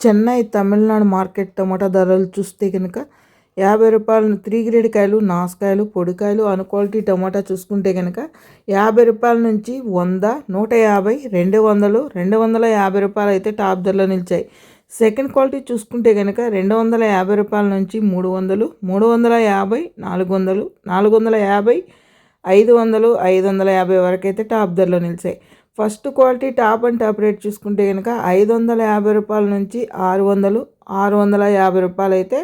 Chennai Tamil Nadu market టమాటా ధరలు చూస్తే కనుక యాభై రూపాయలు త్రీ గ్రేడ్ కాయలు నాసుకాయలు పొడికాయలు అను క్వాలిటీ టమాటా చూసుకుంటే కనుక యాభై రూపాయల నుంచి వంద నూట యాభై రెండు వందలు రెండు వందల యాభై రూపాయలు అయితే టాప్ ధరలో నిలిచాయి. సెకండ్ క్వాలిటీ చూసుకుంటే కనుక రెండు వందల యాభై రూపాయల నుంచి మూడు వందలు మూడు వందల యాభై నాలుగు వందలు నాలుగు వందల యాభై ఐదు వందలు ఐదు వందల యాభై వరకు అయితే టాప్ ధరలో నిలిచాయి. First quality top and top rate చూసుకుంటే కనుక ఐదు వందల యాభై రూపాయల నుంచి ఆరు వందలు ఆరు వందల యాభై రూపాయలు అయితే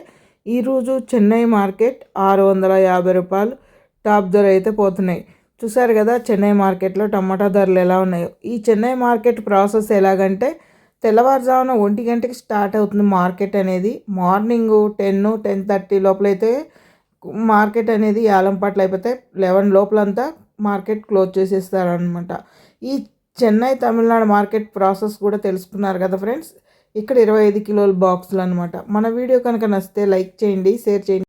ఈరోజు చెన్నై మార్కెట్ ఆరు వందల యాభై రూపాయలు టాప్ ధర అయితే పోతున్నాయి. చూసారు కదా చెన్నై మార్కెట్లో టమాటా ధరలు ఎలా ఉన్నాయో. ఈ చెన్నై మార్కెట్ ప్రాసెస్ ఎలాగంటే తెల్లవారుజామున ఒంటి గంటకి స్టార్ట్ అవుతుంది మార్కెట్ అనేది. మార్నింగ్ టెన్ టెన్ థర్టీ లోపలైతే మార్కెట్ అనేది యాలంపాట్లు అయిపోతే లెవెన్ లోపలంతా మార్కెట్ క్లోజ్ చేసేస్తారనమాట ఈ చెన్నై తమిళనాడు మార్కెట్ ప్రాసెస్ కూడా తెలుసుకున్నారు కదా ఫ్రెండ్స్. ఇక్కడ ఇరవై ఐదు కిలోల బాక్సులు అనమాట మన వీడియో కనుక నచ్చితే లైక్ చేయండి షేర్ చేయండి.